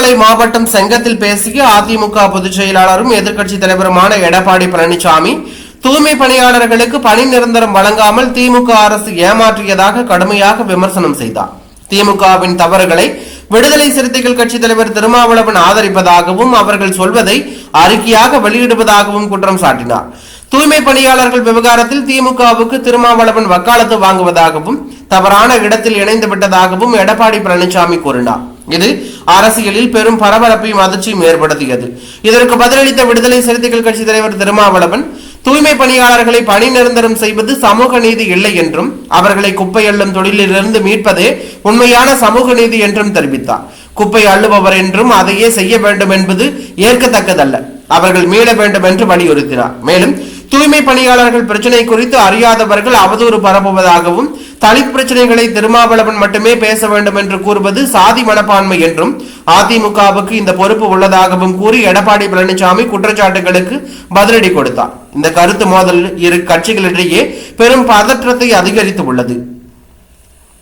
திருவண்ணாமலை மாவட்டம் செங்கத்தில் பேசிய அதிமுக பொதுச் செயலாளரும் எதிர்கட்சி தலைவருமான எடப்பாடி பழனிசாமி தூய்மை பணியாளர்களுக்கு பணி நிரந்தரம் வழங்காமல் திமுக அரசு ஏமாற்றியதாக கடுமையாக விமர்சனம் செய்தார். திமுகவின் தவறுகளை விடுதலை சிறுத்தைகள் கட்சித் தலைவர் திருமாவளவன் ஆதரிப்பதாகவும் அவர்கள் சொல்வதை அறிக்கையாக வெளியிடுவதாகவும் குற்றம் சாட்டினார். தூய்மை பணியாளர்கள் விவகாரத்தில் திமுகவுக்கு திருமாவளவன் வக்காலத்து வாங்குவதாகவும் தவறான இடத்தில் இணைந்து விட்டதாகவும் எடப்பாடி பழனிசாமி கூறினார். இது அரசியலில் பெரும் பரபரப்பையும் அதிர்ச்சியும் ஏற்படுத்தியது. இதற்கு பதிலளித்த விடுதலை சிறுத்தைகள் கட்சி தலைவர் திருமாவளவன் தூய்மை பணியாளர்களை பணி நிரந்தரம் செய்வது சமூக நீதி இல்லை என்றும் அவர்களை குப்பை அள்ளும் தொழிலிலிருந்து மீட்பதே உண்மையான சமூக நீதி என்றும் தெரிவித்தார். குப்பை அள்ளுபவர் என்றும் அதையே செய்ய வேண்டும் என்பது ஏற்கத்தக்கதல்ல. அவர்கள் மீள வேண்டும் என்று வலியுறுத்தினார். மேலும் தூய்மை பணியாளர்கள் பிரச்சனை குறித்து அறியாதவர்கள் அவதூறு பரப்புவதாகவும் தலித் பிரச்சனைகளை திருமாவளவன் மட்டுமே பேச வேண்டும் என்று கூறுவது சாதி மனப்பான்மை என்றும் அதிமுகவுக்கு இந்த பொறுப்பு உள்ளதாகவும் கூறி எடப்பாடி பழனிசாமி குற்றச்சாட்டுகளுக்கு பதிலடி கொடுத்தார். இந்த கருத்து மோதல் இரு கட்சிகளிடையே பெரும் பதற்றத்தை அதிகரித்து உள்ளது.